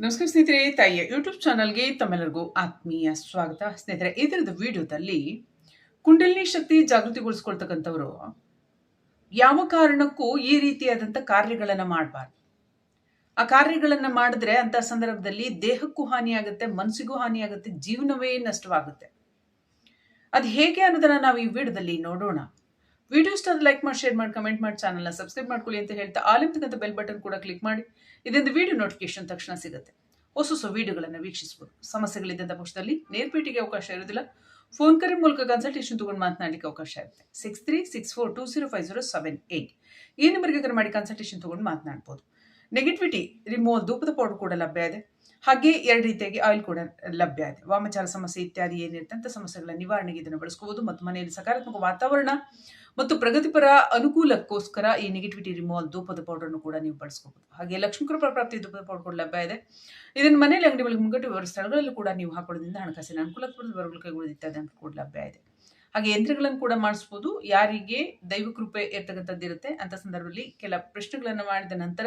ನಮಸ್ಕಾರ ಸ್ನೇಹಿತರೆ, ತಾಯಿಯ ಯೂಟ್ಯೂಬ್ ಚಾನಲ್ಗೆ ತಮ್ಮೆಲ್ಲರಿಗೂ ಆತ್ಮೀಯ ಸ್ವಾಗತ. ಸ್ನೇಹಿತರೆ ಇದರದ ವಿಡಿಯೋದಲ್ಲಿ ಕುಂಡಲಿನಿ ಶಕ್ತಿ ಜಾಗೃತಿಗೊಳಿಸ್ಕೊಳ್ತಕ್ಕಂಥವ್ರು ಯಾವ ಕಾರಣಕ್ಕೂ ಈ ರೀತಿಯಾದಂಥ ಕಾರ್ಯಗಳನ್ನು ಮಾಡಬಾರ್ದು. ಆ ಕಾರ್ಯಗಳನ್ನು ಮಾಡಿದ್ರೆ ಅಂತ ಸಂದರ್ಭದಲ್ಲಿ ದೇಹಕ್ಕೂ ಹಾನಿಯಾಗುತ್ತೆ, ಮನಸ್ಸಿಗೂ ಹಾನಿಯಾಗುತ್ತೆ, ಜೀವನವೇ ನಷ್ಟವಾಗುತ್ತೆ. ಅದು ಹೇಗೆ ಅನ್ನೋದನ್ನ ನಾವು ಈ ವಿಡಿಯೋದಲ್ಲಿ ನೋಡೋಣ. ವಿಡಿಯೋ ಇಷ್ಟ ಲೈಕ್ ಮಾಡಿ ಶೇರ್ ಮಾಡಿ ಕಮೆಂಟ್ ಮಾಡಿ ಚಾನಲ್ನ ಸಬ್ಸ್ಕ್ರೈಬ್ ಮಾಡ್ಕೊಳ್ಳಿ ಅಂತ ಹೇಳ್ತಾ ಆಲಿಮ್ತಕ್ಕಂಥ ಬೆಲ್ ಬಟನ್ ಕೂಡ ಕ್ಲಿಕ್ ಮಾಡಿ. ಇದರಿಂದ ವಿಡಿಯೋ ನೋಟಿಫಿಕೇಶನ್ ತಕ್ಷಣ ಸಿಗುತ್ತೆ. ಹೊಸ ಹೊಸ ವಿಡಿಯೋಗಳನ್ನು ವೀಕ್ಷಿಸಬಹುದು ಸಮಸ್ಯೆಗಳಿದ್ದಂಥ ಪಕ್ಷದಲ್ಲಿ ನೇರ್ಪೇಟಿಗೆ ಅವಕಾಶ ಇರೋದಿಲ್ಲ ಫೋನ್ ಕರೆ ಮೂಲಕ ಕನ್ಸಲ್ಟೇಷನ್ ತೊಗೊಂಡು ಮಾತನಾಡಲಿಕ್ಕೆ ಅವಕಾಶ ಇರುತ್ತೆ. Six three six four two zero five zero seven eight ಈ ನಂಬರ್ಗೆ ಕರೆ ಮಾಡಿ ಕನ್ಸಲ್ಟೇಷನ್ ತೊಗೊಂಡು ಮಾತನಾಡ್ಬೋದು. ನೆಗೆಟಿವಿಟಿ ರಿಮೂವಲ್ ಧೂಪದ ಪೌಡರ್ ಕೂಡ ಲಭ್ಯ ಇದೆ. ಹಾಗೆ ಎರಡು ರೀತಿಯಾಗಿ ಆಯಿಲ್ ಕೂಡ ಲಭ್ಯ ಇದೆ. ವಾಮಚಾರ ಸಮಸ್ಯೆ ಇತ್ಯಾದಿ ಏನಿರುತ್ತೆ ಅಂತ ಸಮಸ್ಯೆಗಳ ನಿವಾರಣೆಗೆ ಇದನ್ನು ಬಳಸ್ಕೋಬಹುದು ಮತ್ತು ಮನೆಯಲ್ಲಿ ಸಕಾರಾತ್ಮಕ ವಾತಾವರಣ ಮತ್ತು ಪ್ರಗತಿಪರ ಅನುಕೂಲಕ್ಕೋಸ್ಕರ ಈ ನೆಗೆಟಿವಿಟಿ ರಿಮೂವಲ್ ಧೂಪದ ಪೌಡರ್ನು ಕೂಡ ನೀವು ಬಳಸ್ಕೋಬಹುದು ಹಾಗೆ ಲಕ್ಷ್ಮೀ ಕೃಪಾ ಪ್ರಾಪ್ತಿ ಧೂಪದ ಪೌಡರ್ ಕೂಡ ಲಭ್ಯ ಇದೆ. ಇದನ್ನು ಮನೆಯಲ್ಲಿ ಅಂಗಡಿ ಬಳಿ ಮುಂಗಟ್ಟು ಸ್ಥಳಗಳಲ್ಲೂ ಕೂಡ ನೀವು ಹಾಕೊಳ್ಳೋದ್ರಿಂದ ಹಣಕಾಸಿನ ಅನುಕೂಲಕ್ಕೆ ಬರಗಳು ಕೈಗೊಳ್ಳೋದು ಇತ್ಯಾದಿ ಅಂತ ಕೂಡ ಲಭ್ಯ ಇದೆ. ಹಾಗೆ ಯಂತ್ರಗಳನ್ನು ಕೂಡ ಮಾಡಿಸ್ಬೋದು. ಯಾರಿಗೆ ದೈವ ಕೃಪೆ ಇರ್ತಕ್ಕಂಥದ್ದು ಇರುತ್ತೆ ಅಂತ ಸಂದರ್ಭದಲ್ಲಿ ಕೆಲ ಪ್ರಶ್ನೆಗಳನ್ನು ಮಾಡಿದ ನಂತರ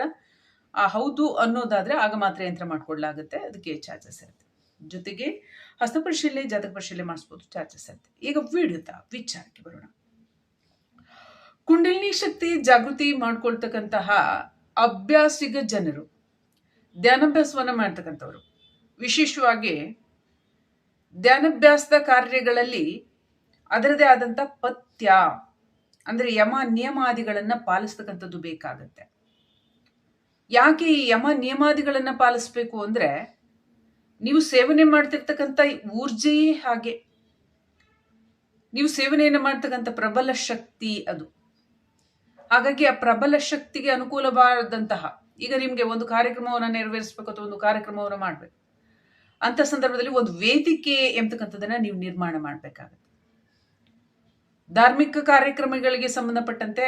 ಹೌದು ಅನ್ನೋದಾದ್ರೆ ಆಗ ಮಾತ್ರ ಯಂತ್ರ ಮಾಡ್ಕೊಡ್ಲಾಗುತ್ತೆ ಅದಕ್ಕೆ ಚಾರ್ಜಸ್ ಇರುತ್ತೆ. ಜೊತೆಗೆ ಹಸ್ತಪರಿಶೀಲನೆ ಜಾತಕ ಪರಿಶೀಲನೆ ಮಾಡಿಸ್ಬೋದು ಚಾರ್ಜಸ್ ಇರುತ್ತೆ. ಈಗ ವಿಡಿಯೋದ ವಿಚಾರಕ್ಕೆ ಬರೋಣ. ಕುಂಡಲಿನಿ ಶಕ್ತಿ ಜಾಗೃತಿ ಮಾಡ್ಕೊಳ್ತಕ್ಕಂತಹ ಅಭ್ಯಾಸಿಗ ಜನರು, ಧ್ಯಾನಾಭ್ಯಾಸವನ್ನು ಮಾಡ್ತಕ್ಕಂಥವ್ರು, ವಿಶೇಷವಾಗಿ ಧ್ಯಾನಾಭ್ಯಾಸದ ಕಾರ್ಯಗಳಲ್ಲಿ ಅದರದೇ ಆದಂಥ ಪಥ್ಯ, ಅಂದರೆ ಯಮ ನಿಯಮಾದಿಗಳನ್ನು ಪಾಲಿಸ್ತಕ್ಕಂಥದ್ದು ಬೇಕಾಗತ್ತೆ. ಯಾಕೆ ಈ ಯಮ ನಿಯಮಾದಿಗಳನ್ನು ಪಾಲಿಸ್ಬೇಕು ಅಂದ್ರೆ ನೀವು ಸೇವನೆ ಮಾಡ್ತಿರ್ತಕ್ಕಂಥ ಊರ್ಜೆಯೇ ಹಾಗೆ. ನೀವು ಸೇವನೆಯನ್ನು ಮಾಡ್ತಕ್ಕಂಥ ಪ್ರಬಲ ಶಕ್ತಿ ಅದು. ಹಾಗಾಗಿ ಆ ಪ್ರಬಲ ಶಕ್ತಿಗೆ ಅನುಕೂಲವಾದಂತಹ, ಈಗ ನಿಮಗೆ ಒಂದು ಕಾರ್ಯಕ್ರಮವನ್ನು ನೆರವೇರಿಸಬೇಕು ಅಥವಾ ಒಂದು ಕಾರ್ಯಕ್ರಮವನ್ನು ಮಾಡಬೇಕು. ಅಂತ ಸಂದರ್ಭದಲ್ಲಿ ಒಂದು ವೇದಿಕೆ ಎಂಬತಕ್ಕಂಥದ್ದನ್ನ ನೀವು ನಿರ್ಮಾಣ ಮಾಡಬೇಕಾಗತ್ತೆ. ಧಾರ್ಮಿಕ ಕಾರ್ಯಕ್ರಮಗಳಿಗೆ ಸಂಬಂಧಪಟ್ಟಂತೆ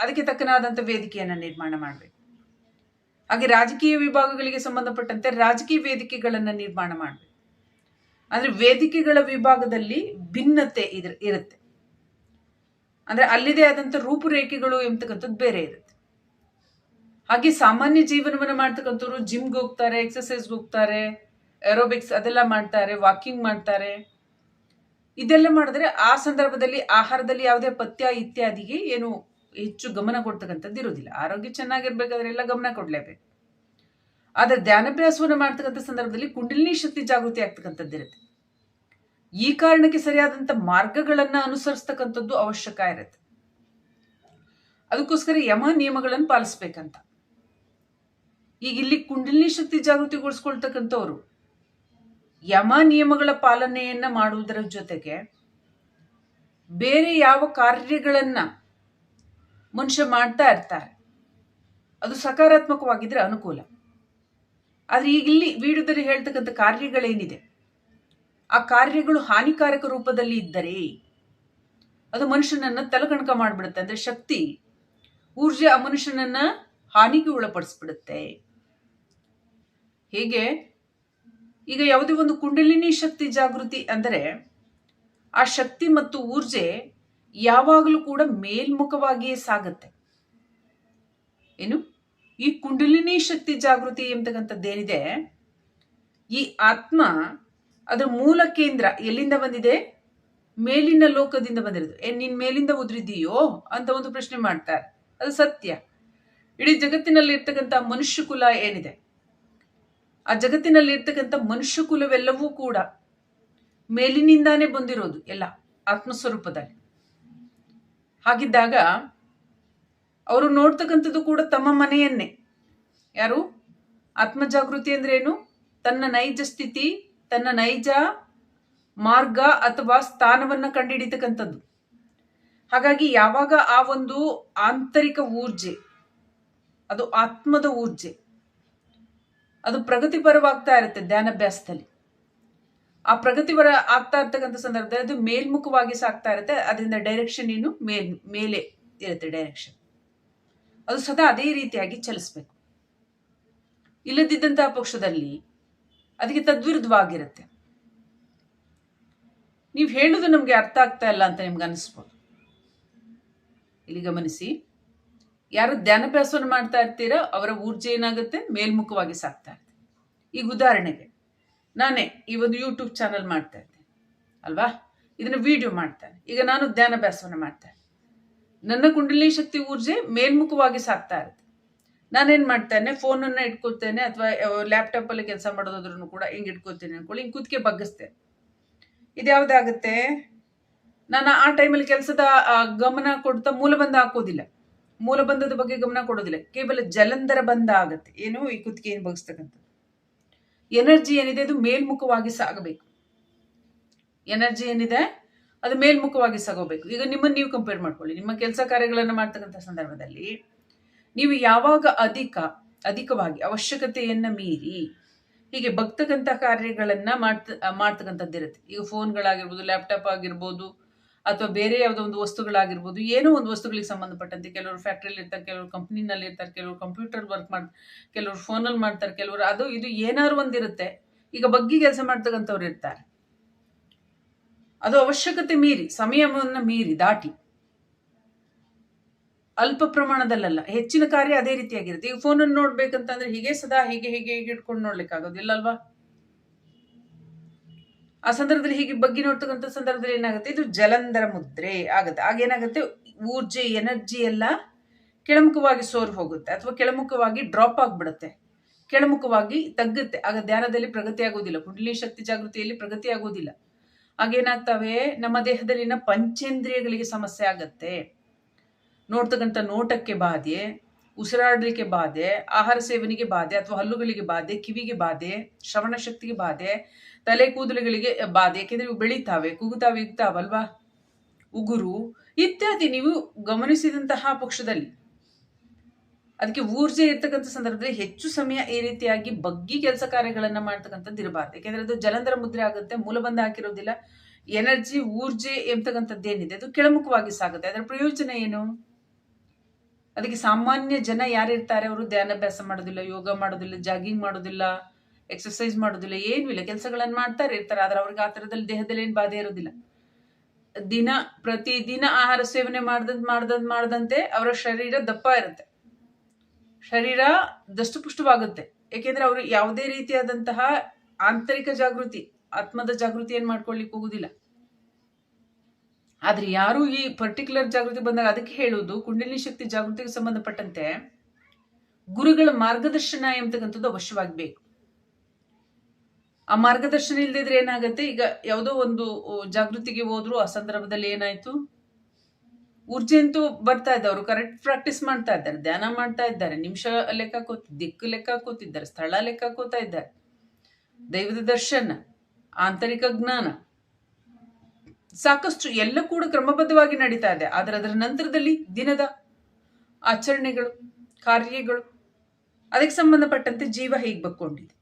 ಅದಕ್ಕೆ ತಕ್ಕನಾದಂಥ ವೇದಿಕೆಯನ್ನು ನಿರ್ಮಾಣ ಮಾಡಬೇಕು. ಹಾಗೆ ರಾಜಕೀಯ ವಿಭಾಗಗಳಿಗೆ ಸಂಬಂಧಪಟ್ಟಂತೆ ರಾಜಕೀಯ ವೇದಿಕೆಗಳನ್ನು ನಿರ್ಮಾಣ ಮಾಡಬೇಕು. ಅಂದ್ರೆ ವೇದಿಕೆಗಳ ವಿಭಾಗದಲ್ಲಿ ಭಿನ್ನತೆ ಇದ್ರ, ಇರುತ್ತೆ. ಅಂದ್ರೆ ಅಲ್ಲಿದೆ ಆದಂಥ ರೂಪುರೇಖೆಗಳು ಎಂಬತಕ್ಕಂಥದ್ದು ಬೇರೆ ಇರುತ್ತೆ. ಹಾಗೆ ಸಾಮಾನ್ಯ ಜೀವನವನ್ನು ಮಾಡ್ತಕ್ಕಂಥವ್ರು ಜಿಮ್ಗೆ ಹೋಗ್ತಾರೆ ಎಕ್ಸಸೈಸ್ಗೆ ಹೋಗ್ತಾರೆ ಏರೋಬಿಕ್ಸ್ ಅದೆಲ್ಲ ಮಾಡ್ತಾರೆ ವಾಕಿಂಗ್ ಮಾಡ್ತಾರೆ. ಇದೆಲ್ಲ ಮಾಡಿದ್ರೆ ಆ ಸಂದರ್ಭದಲ್ಲಿ, ಆಹಾರದಲ್ಲಿ ಯಾವುದೇ ಪಥ್ಯ ಇತ್ಯಾದಿಗೆ ಏನು ಹೆಚ್ಚು ಗಮನ ಕೊಡ್ತಕ್ಕಂಥದ್ದು ಇರೋದಿಲ್ಲ ಆರೋಗ್ಯ ಚೆನ್ನಾಗಿರ್ಬೇಕಾದ್ರೆ ಎಲ್ಲ ಗಮನ ಕೊಡಲೇಬೇಕು. ಆದರೆ ಧ್ಯಾನಭ್ಯಾಸವನ್ನು ಮಾಡ್ತಕ್ಕಂಥ ಸಂದರ್ಭದಲ್ಲಿ ಕುಂಡಲಿನಿ ಶಕ್ತಿ ಜಾಗೃತಿ ಆಗ್ತಕ್ಕಂಥದ್ದು ಇರುತ್ತೆ. ಈ ಕಾರಣಕ್ಕೆ ಸರಿಯಾದಂಥ ಮಾರ್ಗಗಳನ್ನು ಅನುಸರಿಸ್ತಕ್ಕಂಥದ್ದು ಅವಶ್ಯಕ ಇರುತ್ತೆ. ಅದಕ್ಕೋಸ್ಕರ ಯಮ ನಿಯಮಗಳನ್ನು ಪಾಲಿಸ್ಬೇಕಂತ. ಈಗ ಇಲ್ಲಿ ಕುಂಡಲಿನಿ ಶಕ್ತಿ ಜಾಗೃತಿಗೊಳಿಸ್ಕೊಳ್ತಕ್ಕಂಥವ್ರು ಯಮ ನಿಯಮಗಳ ಪಾಲನೆಯನ್ನು ಮಾಡುವುದರ ಜೊತೆಗೆ ಬೇರೆ ಯಾವ ಕಾರ್ಯಗಳನ್ನ ಮನುಷ್ಯ ಮಾಡ್ತಾ ಇರ್ತಾರೆ. ಅದು ಸಕಾರಾತ್ಮಕವಾಗಿದ್ರೆ ಅನುಕೂಲ. ಆದರೆ ಈಗ ಇಲ್ಲಿ ವಿಡಿಯೋದಲ್ಲಿ ಹೇಳ್ತಕ್ಕಂಥ ಕಾರ್ಯಗಳೇನಿದೆ? ಆ ಕಾರ್ಯಗಳು ಹಾನಿಕಾರಕ ರೂಪದಲ್ಲಿ ಇದ್ದರೆ ಅದು ಮನುಷ್ಯನನ್ನ ತಲಕಣಕ ಮಾಡಿಬಿಡುತ್ತೆ. ಅಂದ್ರೆ ಶಕ್ತಿ, ಊರ್ಜೆ ಆ ಮನುಷ್ಯನನ್ನ ಹಾನಿಗೆ ಒಳಪಡಿಸ್ಬಿಡುತ್ತೆ. ಹೇಗೆ? ಈಗ ಯಾವುದೇ ಒಂದು ಕುಂಡಲಿನಿ ಶಕ್ತಿ ಜಾಗೃತಿ ಅಂದರೆ ಆ ಶಕ್ತಿ ಮತ್ತು ಊರ್ಜೆ ಯಾವಾಗಲೂ ಕೂಡ ಮೇಲ್ಮುಖವಾಗಿಯೇ ಸಾಗುತ್ತೆ. ಏನು? ಈ ಕುಂಡಲಿನಿ ಶಕ್ತಿ ಜಾಗೃತಿ ಎಂಬತಕ್ಕಂಥದ್ದೇನಿದೆ ಈ ಆತ್ಮ ಅದರ ಮೂಲ ಕೇಂದ್ರ ಎಲ್ಲಿಂದ ಬಂದಿದೆ? ಮೇಲಿನ ಲೋಕದಿಂದ ಬಂದಿರೋದು. ಏನ್ ನೀನ್ ಮೇಲಿಂದ ಉದ್ರಿದೀಯೋ ಅಂತ ಒಂದು ಪ್ರಶ್ನೆ ಮಾಡ್ತಾರೆ. ಅದು ಸತ್ಯ. ಇಡೀ ಜಗತ್ತಿನಲ್ಲಿ ಇರ್ತಕ್ಕಂಥ ಮನುಷ್ಯ ಕುಲ ಏನಿದೆ? ಆ ಜಗತ್ತಿನಲ್ಲಿ ಇರ್ತಕ್ಕಂಥ ಮನುಷ್ಯ ಕುಲವೆಲ್ಲವೂ ಕೂಡ ಮೇಲಿನಿಂದಾನೇ ಬಂದಿರೋದು ಎಲ್ಲ ಆತ್ಮಸ್ವರೂಪದಲ್ಲಿ. ಹಾಗಿದ್ದಾಗ ಅವರು ನೋಡ್ತಕ್ಕಂಥದ್ದು ಕೂಡ ತಮ್ಮ ಮನೆಯನ್ನೇ. ಯಾರು? ಆತ್ಮ ಜಾಗೃತಿ ಏನು ತನ್ನ ನೈಜ ಸ್ಥಿತಿ, ತನ್ನ ನೈಜ ಮಾರ್ಗ ಅಥವಾ ಸ್ಥಾನವನ್ನ ಕಂಡುಹಿಡಿತಕ್ಕಂಥದ್ದು ಹಾಗಾಗಿ ಯಾವಾಗ ಆ ಒಂದು ಆಂತರಿಕ ಊರ್ಜೆ, ಅದು ಆತ್ಮದ ಊರ್ಜೆ, ಅದು ಪ್ರಗತಿಪರವಾಗ್ತಾ ಇರುತ್ತೆ ಧ್ಯಾನಾಭ್ಯಾಸದಲ್ಲಿ. ಆ ಪ್ರಗತಿಪರ ಆಗ್ತಾ ಇರ್ತಕ್ಕಂಥ ಸಂದರ್ಭದಲ್ಲಿ ಅದು ಮೇಲ್ಮುಖವಾಗಿ ಸಾಕ್ತಾ ಇರುತ್ತೆ, ಅದರಿಂದ ಡೈರೆಕ್ಷನ್ ಏನು? ಮೇಲ್, ಮೇಲೆ ಇರುತ್ತೆ ಡೈರೆಕ್ಷನ್ ಅದು ಸದಾ ಅದೇ ರೀತಿಯಾಗಿ ಚಲಿಸ್ಬೇಕು. ಇಲ್ಲದಿದ್ದಂತಹ ಪಕ್ಷದಲ್ಲಿ ಅದಕ್ಕೆ ತದ್ವಿರುದ್ಧವಾಗಿರುತ್ತೆ. ನೀವು ಹೇಳುದು ನಮಗೆ ಅರ್ಥ ಆಗ್ತಾ ಇಲ್ಲ ಅಂತ ನಿಮ್ಗೆ ಅನಿಸ್ಬೋದು. ಇಲ್ಲಿ ಗಮನಿಸಿ, ಯಾರು ಧ್ಯಾನಾಭ್ಯಾಸವನ್ನು ಮಾಡ್ತಾ ಇರ್ತೀರೋ ಅವರ ಊರ್ಜೆ ಏನಾಗುತ್ತೆ? ಮೇಲ್ಮುಖವಾಗಿ ಸಾಕ್ತಾ ಇರುತ್ತೆ. ಈಗ ಉದಾಹರಣೆಗೆ ನಾನೇ ಈ ಒಂದು ಯೂಟ್ಯೂಬ್ ಚಾನಲ್ ಮಾಡ್ತಾ ಇದ್ದೇನೆ ಅಲ್ವಾ? ಇದನ್ನು ವಿಡಿಯೋ ಮಾಡ್ತಾನೆ ಈಗ ನಾನು ಧ್ಯಾನಾಭ್ಯಾಸವನ್ನು ಮಾಡ್ತೇನೆ ನನ್ನ ಕುಂಡಲಿ ಶಕ್ತಿ ಊರ್ಜೆ ಮೇಲ್ಮುಖವಾಗಿ ಸಾಕ್ತಾ ಇರುತ್ತೆ. ನಾನೇನು ಮಾಡ್ತೇನೆ ಫೋನನ್ನು ಇಟ್ಕೊಳ್ತೇನೆ, ಅಥವಾ ಲ್ಯಾಪ್ಟಾಪಲ್ಲಿ ಕೆಲಸ ಮಾಡೋದಾದ್ರೂ ಕೂಡ ಹಿಂಗೆ ಇಟ್ಕೊಳ್ತೇನೆ ಅನ್ಕೊಳ್ಳಿ, ಹಿಂಗೆ ಕುತ್ತಿಗೆ ಬಗ್ಗಿಸ್ತೇನೆ. ಇದು ಯಾವುದಾಗುತ್ತೆ? ನಾನು ಆ ಟೈಮಲ್ಲಿ ಕೆಲಸದ ಗಮನ ಕೊಡ್ತಾ ಮೂಲಬಂಧ ಹಾಕೋದಿಲ್ಲ. ಮೂಲಬಂಧದ ಬಗ್ಗೆ ಗಮನ ಕೊಡೋದಿಲ್ಲ. ಕೇವಲ ಜಲಂಧರ ಬಂಧ ಆಗುತ್ತೆ. ಏನು ಈ ಕುತ್ತಿಗೆ ಏನು ಬಗ್ಸ್ತಕ್ಕಂಥದ್ದು ಎನರ್ಜಿ ಏನಿದೆ ಅದು ಮೇಲ್ಮುಖವಾಗಿ ಸಾಗಬೇಕು. ಎನರ್ಜಿ ಏನಿದೆ ಅದು ಮೇಲ್ಮುಖವಾಗಿ ಸಾಗೋಬೇಕು. ಈಗ ನಿಮ್ಮನ್ನು ನೀವು ಕಂಪೇರ್ ಮಾಡ್ಕೊಳ್ಳಿ. ನಿಮ್ಮ ಕೆಲಸ ಕಾರ್ಯಗಳನ್ನು ಮಾಡ್ತಕ್ಕಂಥ ಸಂದರ್ಭದಲ್ಲಿ ನೀವು ಯಾವಾಗ ಅಧಿಕ, ಅಧಿಕವಾಗಿ ಅವಶ್ಯಕತೆಯನ್ನು ಮೀರಿ ಹೀಗೆ ಬಗ್ತಕ್ಕಂಥ ಕಾರ್ಯಗಳನ್ನು ಮಾಡ್ತ, ಮಾಡ್ತಕ್ಕಂಥದ್ದಿರುತ್ತೆ. ಈಗ ಫೋನ್ಗಳಾಗಿರ್ಬೋದು ಲ್ಯಾಪ್ಟಾಪ್ ಆಗಿರ್ಬೋದು ಅಥವಾ ಬೇರೆ ಯಾವುದೋ ಒಂದು ವಸ್ತುಗಳಾಗಿರ್ಬೋದು, ಏನೋ ಒಂದು ವಸ್ತುಗಳಿಗೆ ಸಂಬಂಧಪಟ್ಟಂತೆ. ಕೆಲವರು ಫ್ಯಾಕ್ಟ್ರಿಯಲ್ಲಿ ಇರ್ತಾರೆ, ಕೆಲವರು ಕಂಪ್ನಿನಲ್ಲಿ ಇರ್ತಾರೆ, ಕೆಲವರು ಕಂಪ್ಯೂಟರ್ ವರ್ಕ್ ಮಾಡ್, ಕೆಲವರು ಫೋನಲ್ಲಿ ಮಾಡ್ತಾರೆ, ಕೆಲವರು ಅದು, ಇದು ಏನಾದ್ರು ಒಂದಿರುತ್ತೆ. ಈಗ ಬಗ್ಗಿ ಕೆಲಸ ಮಾಡ್ತಕ್ಕಂಥವ್ರು ಇರ್ತಾರೆ. ಅದು ಅವಶ್ಯಕತೆ ಮೀರಿ, ಸಮಯವನ್ನು ಮೀರಿ, ದಾಟಿ. ಅಲ್ಪ ಪ್ರಮಾಣದಲ್ಲಲ್ಲ, ಹೆಚ್ಚಿನ ಕಾರ್ಯ ಅದೇ ರೀತಿಯಾಗಿರುತ್ತೆ. ಈಗ ಫೋನನ್ನು ನೋಡ್ಬೇಕಂತಂದ್ರೆ ಹೀಗೆ ಸದಾ ಹೀಗೆ ಹೀಗೆ ಹೀಗೆ ಇಟ್ಕೊಂಡು ನೋಡ್ಲಿಕ್ಕೆ ಆಗೋದಿಲ್ಲ ಅಲ್ವಾ? ಆ ಸಂದರ್ಭದಲ್ಲಿ ಹೀಗೆ ಬಗ್ಗಿ ನೋಡ್ತಕ್ಕಂಥ ಸಂದರ್ಭದಲ್ಲಿ ಏನಾಗುತ್ತೆ? ಇದು ಜಲಂಧರ ಮುದ್ರೆ ಆಗುತ್ತೆ. ಆಗೇನಾಗುತ್ತೆ ಊರ್ಜೆ, ಎನರ್ಜಿ ಎಲ್ಲ ಕೆಳಮುಖವಾಗಿ ಸೋರ್ ಹೋಗುತ್ತೆ ಅಥವಾ ಕೆಳಮುಖವಾಗಿ ಡ್ರಾಪ್ ಆಗಿಬಿಡುತ್ತೆ. ಕೆಳಮುಖವಾಗಿ ತಗ್ಗುತ್ತೆ. ಆಗ ಧ್ಯಾನದಲ್ಲಿ ಪ್ರಗತಿ ಆಗೋದಿಲ್ಲ. ಕುಂಡಲಿ ಶಕ್ತಿ ಜಾಗೃತಿಯಲ್ಲಿ ಪ್ರಗತಿ ಆಗೋದಿಲ್ಲ. ಆಗೇನಾಗ್ತವೆ ನಮ್ಮ ದೇಹದಲ್ಲಿನ ಪಂಚೇಂದ್ರಿಯಗಳಿಗೆ ಸಮಸ್ಯೆ ಆಗತ್ತೆ. ನೋಡ್ತಕ್ಕಂಥ ನೋಟಕ್ಕೆ ಬಾಧೆ ಉಸಿರಾಡಲಿಕ್ಕೆ ಬಾಧೆ, ಆಹಾರ ಸೇವನೆಗೆ ಬಾಧೆ ಅಥವಾ ಹಲ್ಲುಗಳಿಗೆ ಬಾಧೆ, ಕಿವಿಗೆ ಬಾಧೆ, ಶ್ರವಣ ಶಕ್ತಿಗೆ ಬಾಧೆ, ತಲೆ ಕೂದಲುಗಳಿಗೆ ಬಾಧೆ, ಯಾಕೆಂದ್ರೆ ಇವು ಬೆಳೀತಾವೆ ಕುಗುತಾವೆ ಇಗ್ತಾವಲ್ವಾ ಉಗುರು ಇತ್ಯಾದಿ ನೀವು ಗಮನಿಸಿದಂತಹ ಪಕ್ಷದಲ್ಲಿ. ಅದಕ್ಕೆ ಊರ್ಜೆ ಇರ್ತಕ್ಕಂಥ ಸಂದರ್ಭದಲ್ಲಿ ಹೆಚ್ಚು ಸಮಯ ಈ ರೀತಿಯಾಗಿ ಬಗ್ಗಿ ಕೆಲಸ ಕಾರ್ಯಗಳನ್ನು ಮಾಡ್ತಕ್ಕಂಥದ್ದು ಇರಬಾರ್ದು. ಯಾಕೆಂದ್ರೆ ಅದು ಜಲಂಧರ ಮುದ್ರೆ ಆಗುತ್ತೆ ಮೂಲಬಂಧ ಹಾಕಿರೋದಿಲ್ಲ. ಎನರ್ಜಿ, ಊರ್ಜೆ ಎಂತಕ್ಕಂಥದ್ದು ಏನಿದೆ, ಅದು ಕೆಳಮುಖವಾಗಿ ಸಾಗುತ್ತೆ. ಅದರ ಪ್ರಯೋಜನ ಏನು? ಅದಕ್ಕೆ ಸಾಮಾನ್ಯ ಜನ ಯಾರಿರ್ತಾರೆ ಅವರು? ಧ್ಯಾನಾಭ್ಯಾಸ ಮಾಡೋದಿಲ್ಲ, ಯೋಗ ಮಾಡೋದಿಲ್ಲ, ಜಾಗಿಂಗ್ ಮಾಡೋದಿಲ್ಲ ಎಕ್ಸರ್ಸೈಸ್ ಮಾಡೋದಿಲ್ಲ, ಏನೂ ಇಲ್ಲ. ಕೆಲಸಗಳನ್ನು ಮಾಡ್ತಾರೆ, ಇರ್ತಾರೆ. ಆದರೆ ಅವ್ರಿಗೆ ಆ ಥರದಲ್ಲಿ ದೇಹದಲ್ಲಿ ಏನು ಬಾಧೆ ಇರೋದಿಲ್ಲ. ದಿನ, ಪ್ರತಿದಿನ ಆಹಾರ ಸೇವನೆ ಮಾಡ್ದಂತ ಮಾಡ್ದಂತ ಮಾಡ್ದಂತೆ ಅವರ ಶರೀರ ದಪ್ಪ ಇರುತ್ತೆ. ಶರೀರ ದಷ್ಟಪುಷ್ಟವಾಗುತ್ತೆ ಏಕೆಂದರೆ ಅವರು ಯಾವುದೇ ರೀತಿಯಾದಂತಹ ಆಂತರಿಕ ಜಾಗೃತಿ, ಆತ್ಮದ ಜಾಗೃತಿ ಏನು ಮಾಡ್ಕೊಳ್ಲಿಕ್ಕೆ ಹೋಗುದಿಲ್ಲ. ಆದ್ರೆ ಯಾರು ಈ ಪರ್ಟಿಕ್ಯುಲರ್ ಜಾಗೃತಿ ಬಂದಾಗ ಅದಕ್ಕೆ ಹೇಳುವುದು ಕುಂಡಲಿನಿ ಶಕ್ತಿ ಜಾಗೃತಿಗೆ ಸಂಬಂಧಪಟ್ಟಂತೆ ಗುರುಗಳ ಮಾರ್ಗದರ್ಶನ ಎಂಬತಕ್ಕಂಥದ್ದು ಅವಶ್ಯವಾಗಬೇಕು. ಆ ಮಾರ್ಗದರ್ಶನ ಇಲ್ಲದಿದ್ರೆ ಏನಾಗುತ್ತೆ? ಈಗ ಯಾವುದೋ ಒಂದು ಜಾಗೃತಿಗೆ ಹೋದ್ರು ಆ ಸಂದರ್ಭದಲ್ಲಿ ಏನಾಯ್ತು? ಊರ್ಜೆ ಅಂತೂ ಬರ್ತಾ ಇದ್ದಾರೆ ಅವರು ಕರೆಕ್ಟ್ ಪ್ರಾಕ್ಟೀಸ್ ಮಾಡ್ತಾ ಇದ್ದಾರೆ, ಧ್ಯಾನ ಮಾಡ್ತಾ ಇದ್ದಾರೆ, ನಿಮಿಷ ಲೆಕ್ಕ ಹಾಕೋತಿ ದಿಕ್ಕು ಲೆಕ್ಕ ಕೂತಿದ್ದಾರೆ, ಸ್ಥಳ ಲೆಕ್ಕ ಕೂತಾ ಇದ್ದಾರೆ. ದೈವದ ದರ್ಶನ, ಆಂತರಿಕ ಜ್ಞಾನ ಸಾಕಷ್ಟು ಎಲ್ಲ ಕೂಡ ಕ್ರಮಬದ್ಧವಾಗಿ ನಡೀತಾ ಇದೆ. ಆದರೆ ಅದರ ನಂತರದಲ್ಲಿ ದಿನದ ಆಚರಣೆಗಳು, ಕಾರ್ಯಗಳು, ಅದಕ್ಕೆ ಸಂಬಂಧಪಟ್ಟಂತೆ ಜೀವ ಹೇಗೆ ಬಕ್ಕೊಂಡಿದೆ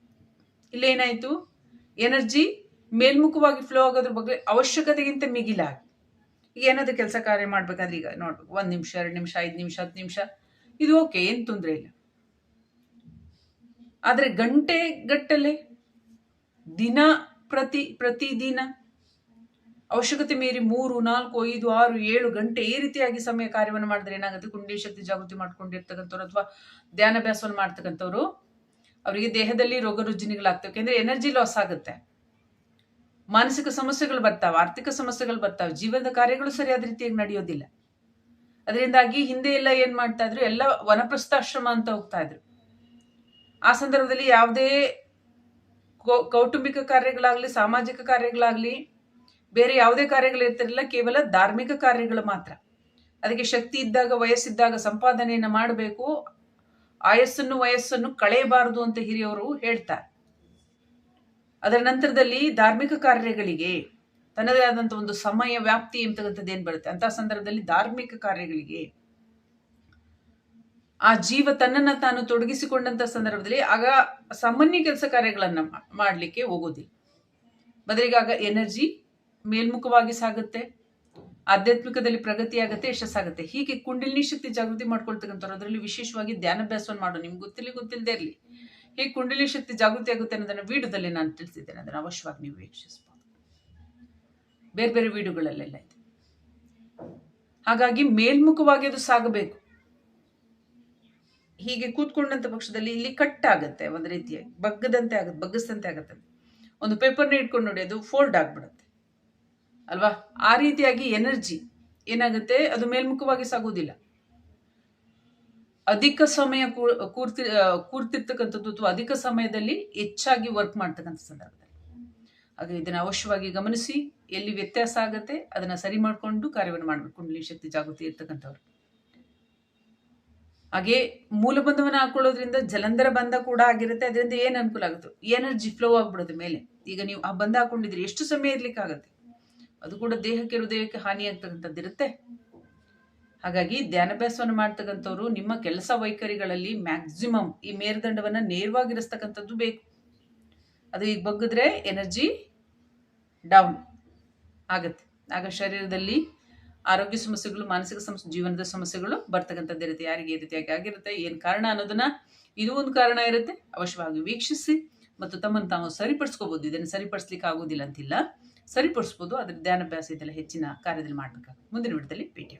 ಇಲ್ಲೇನಾಯ್ತು? ಎನರ್ಜಿ ಮೇಲ್ಮುಖವಾಗಿ ಫ್ಲೋ ಆಗೋದ್ರ ಬಗ್ಗೆ ಅವಶ್ಯಕತೆಗಿಂತ ಮಿಗಿಲಾಗಿ. ಈಗ ಏನಾದ್ರು ಕೆಲಸ ಕಾರ್ಯ ಮಾಡ್ಬೇಕಾದ್ರೆ ಈಗ ನೋಡ್ಬೇಕು. ಒಂದು ನಿಮಿಷ, ಎರಡು ನಿಮಿಷ, ಐದು ನಿಮಿಷ, ಹತ್ತು ನಿಮಿಷ. ಇದು ಓಕೆ, ಏನು ತೊಂದರೆ ಇಲ್ಲ. ಆದರೆ ಗಂಟೆ ಗಟ್ಟಲೆ ದಿನ ಪ್ರತಿ, ಪ್ರತಿದಿನ ಅವಶ್ಯಕತೆ ಮೀರಿ ಮೂರು, ನಾಲ್ಕು, ಐದು, ಆರು, ಏಳು ಗಂಟೆ ಈ ರೀತಿಯಾಗಿ ಸಮಯ ಕಾರ್ಯವನ್ನು ಮಾಡಿದ್ರೆ ಏನಾಗುತ್ತೆ? ಕುಂಡಲಿ ಶಕ್ತಿ ಜಾಗೃತಿ ಮಾಡ್ಕೊಂಡಿರ್ತಕ್ಕಂಥವ್ರು ಅಥವಾ ಧ್ಯಾನಾಭ್ಯಾಸವನ್ನು ಮಾಡ್ತಕ್ಕಂಥವ್ರು, ಅವರಿಗೆ ದೇಹದಲ್ಲಿ ರೋಗ ರುಜಿನಿಗಳಾಗ್ತವೆ. ಯಾಕೆಂದ್ರೆ ಎನರ್ಜಿ ಲಾಸ್ ಆಗುತ್ತೆ. ಮಾನಸಿಕ ಸಮಸ್ಯೆಗಳು ಬರ್ತಾವೆ, ಆರ್ಥಿಕ ಸಮಸ್ಯೆಗಳು ಬರ್ತಾವೆ, ಜೀವನದ ಕಾರ್ಯಗಳು ಸರಿಯಾದ ರೀತಿಯಾಗಿ ನಡೆಯೋದಿಲ್ಲ. ಅದರಿಂದಾಗಿ ಹಿಂದೆ ಎಲ್ಲ ಏನ್ ಮಾಡ್ತಾ ಇದ್ರು? ಎಲ್ಲ ವನಪ್ರಸ್ಥಾಶ್ರಮ ಅಂತ ಹೋಗ್ತಾ ಇದ್ರು. ಆ ಸಂದರ್ಭದಲ್ಲಿ ಯಾವುದೇ ಕೌಟುಂಬಿಕ ಕಾರ್ಯಗಳಾಗ್ಲಿ, ಸಾಮಾಜಿಕ ಕಾರ್ಯಗಳಾಗ್ಲಿ ಬೇರೆ ಯಾವುದೇ ಕಾರ್ಯಗಳು ಇರ್ತಿರಲಿಲ್ಲ ಕೇವಲ ಧಾರ್ಮಿಕ ಕಾರ್ಯಗಳು ಮಾತ್ರ. ಅದಕ್ಕೆ ಶಕ್ತಿ ಇದ್ದಾಗ, ವಯಸ್ಸಿದ್ದಾಗ ಸಂಪಾದನೆಯನ್ನು ಮಾಡಬೇಕು. ಆಯಸ್ಸನ್ನು, ವಯಸ್ಸನ್ನು ಕಳೆಯಬಾರದು ಅಂತ ಹಿರಿಯವರು ಹೇಳ್ತಾರೆ. ಅದರ ನಂತರದಲ್ಲಿ ಧಾರ್ಮಿಕ ಕಾರ್ಯಗಳಿಗೆ ತನ್ನದೇ ಆದಂಥ ಒಂದು ಸಮಯ, ವ್ಯಾಪ್ತಿ ಎಂಬತಕ್ಕಂಥದ್ದು ಏನು ಬರುತ್ತೆ? ಅಂತ ಸಂದರ್ಭದಲ್ಲಿ ಧಾರ್ಮಿಕ ಕಾರ್ಯಗಳಿಗೆ ಆ ಜೀವ ತನ್ನನ್ನು ತಾನು ತೊಡಗಿಸಿಕೊಂಡಂತ ಸಂದರ್ಭದಲ್ಲಿ ಆಗ ಸಾಮಾನ್ಯ ಕೆಲಸ ಕಾರ್ಯಗಳನ್ನು ಮಾಡಲಿಕ್ಕೆ ಹೋಗೋದಿಲ್ಲ. ಬದಲಿಗೆ ಆಗ ಎನರ್ಜಿ ಮೇಲ್ಮುಖವಾಗಿ ಸಾಗುತ್ತೆ, ಆಧ್ಯಾತ್ಮಿಕದಲ್ಲಿ ಪ್ರಗತಿ ಆಗುತ್ತೆ ಯಶಸ್ಸಾಗುತ್ತೆ. ಹೀಗೆ ಕುಂಡಲಿನಿ ಶಕ್ತಿ ಜಾಗೃತಿ ಮಾಡ್ಕೊಳ್ತಕ್ಕಂಥವ್ರು, ಅದರಲ್ಲಿ ವಿಶೇಷವಾಗಿ ಧ್ಯಾನಾಭ್ಯಾಸವನ್ನು ಮಾಡೋ. ನಿಮ್ಗೆ ಗೊತ್ತಿಲ್ಲ ಗೊತ್ತಿಲ್ಲದೆ ಇರಲಿ. ಹೀಗೆ ಕುಂಡಲಿ ಶಕ್ತಿ ಜಾಗೃತಿ ಆಗುತ್ತೆ ಅನ್ನೋದನ್ನ ವಿಡಿಯೋದಲ್ಲಿ ನಾನು ತಿಳಿಸಿದ್ದೇನೆ. ಅದನ್ನು ಅವಶ್ಯವಾಗಿ ನೀವು ವೀಕ್ಷಿಸಬಹುದು ಬೇರೆ ಬೇರೆ ವಿಡಿಯೋಗಳಲ್ಲೆಲ್ಲ ಇದೆ. ಹಾಗಾಗಿ ಮೇಲ್ಮುಖವಾಗಿ ಅದು ಸಾಗಬೇಕು. ಹೀಗೆ ಕೂತ್ಕೊಂಡಂತ ಪಕ್ಷದಲ್ಲಿ ಇಲ್ಲಿ ಕಟ್ ಆಗುತ್ತೆ ಒಂದು ರೀತಿಯಾಗಿ. ಬಗ್ಗದಂತೆ ಆಗುತ್ತೆ ಬಗ್ಗಿಸಿದಂತೆ ಆಗುತ್ತೆ ಒಂದು ಪೇಪರ್ನ ಇಟ್ಕೊಂಡು ನೋಡಿ, ಅದು ಫೋಲ್ಡ್ ಆಗ್ಬಿಡುತ್ತೆ. ಅಲ್ವಾ? ಆ ರೀತಿಯಾಗಿ ಎನರ್ಜಿ ಏನಾಗುತ್ತೆ? ಅದು ಮೇಲ್ಮುಖವಾಗಿ ಸಾಗೋದಿಲ್ಲ ಅಧಿಕ ಸಮಯ ಕೂರ್ತಿ ಕೂರ್ತಿರ್ತಕ್ಕಂಥದ್ದು ಅಥವಾ ಅಧಿಕ ಸಮಯದಲ್ಲಿ ಹೆಚ್ಚಾಗಿ ವರ್ಕ್ ಮಾಡ್ತಕ್ಕಂಥ ಸಂದರ್ಭದಲ್ಲಿ. ಹಾಗೆ ಇದನ್ನು ಅವಶ್ಯವಾಗಿ ಗಮನಿಸಿ, ಎಲ್ಲಿ ವ್ಯತ್ಯಾಸ ಆಗುತ್ತೆ ಅದನ್ನ ಸರಿ ಮಾಡಿಕೊಂಡು ಕಾರ್ಯವನ್ನು ಮಾಡಬೇಕು. ಕುಂಡಲಿ ಶಕ್ತಿ ಜಾಗೃತಿ ಇರ್ತಕ್ಕಂಥವ್ರು. ಹಾಗೆ ಮೂಲಬಂಧವನ್ನು ಹಾಕೊಳ್ಳೋದ್ರಿಂದ ಜಲಂಧರ ಬಂಧ ಕೂಡ ಆಗಿರುತ್ತೆ. ಅದರಿಂದ ಏನು ಅನುಕೂಲ ಆಗುತ್ತೆ? ಎನರ್ಜಿ ಫ್ಲೋ ಆಗ್ಬಿಡೋದು ಮೇಲೆ. ಈಗ ನೀವು ಆ ಬಂಧ ಹಾಕೊಂಡಿದ್ರೆ ಎಷ್ಟು ಸಮಯ ಇರ್ಲಿಕ್ಕೆ ಆಗುತ್ತೆ ಅದು ಕೂಡ ದೇಹಕ್ಕೆ ಹೃದಯಕ್ಕೆ ಹಾನಿಯಾಗ್ತಕ್ಕಂಥದ್ದು ಇರುತ್ತೆ ಹಾಗಾಗಿ ಧ್ಯಾನಾಭ್ಯಾಸವನ್ನು ಮಾಡ್ತಕ್ಕಂಥವ್ರು ನಿಮ್ಮ ಕೆಲಸ ವೈಖರಿಗಳಲ್ಲಿ ಮ್ಯಾಕ್ಸಿಮಮ್ ಈ ಮೇರುದಂಡವನ್ನ ನೇರವಾಗಿರಿಸ್ತಕ್ಕಂಥದ್ದು ಬೇಕು. ಅದು ಈಗ ಬಗ್ಗಿದ್ರೆ ಎನರ್ಜಿ ಡೌನ್ ಆಗತ್ತೆ. ಆಗ ಶರೀರದಲ್ಲಿ ಆರೋಗ್ಯ ಸಮಸ್ಯೆಗಳು, ಮಾನಸಿಕ ಸಮಸ್ಯೆ, ಜೀವನದ ಸಮಸ್ಯೆಗಳು ಬರ್ತಕ್ಕಂಥದ್ದು ಇರುತ್ತೆ ಯಾರಿಗೆ ಈ ರೀತಿಯಾಗಿ ಆಗಿರುತ್ತೆ, ಏನು ಕಾರಣ ಅನ್ನೋದನ್ನ ಇದು ಒಂದು ಕಾರಣ ಇರುತ್ತೆ. ಅವಶ್ಯವಾಗಿ ವೀಕ್ಷಿಸಿ ಮತ್ತು ತಮ್ಮನ್ನು ತಾವು ಸರಿಪಡಿಸ್ಕೋಬಹುದು ಇದನ್ನು ಸರಿಪಡಿಸ್ಲಿಕ್ಕೆ ಆಗೋದಿಲ್ಲ ಅಂತಿಲ್ಲ. ಸರಿಪಡಿಸ್ಬೋದು ಅದ್ರ ಧ್ಯಾನಾಭ್ಯಾಸ ಇದೆಲ್ಲ ಹೆಚ್ಚಿನ ಕಾರ್ಯದಲ್ಲಿ ಮಾಡಬೇಕಾಗುತ್ತೆ. ಮುಂದಿನ ವಿಡದಲ್ಲಿ ಭೇಟಿ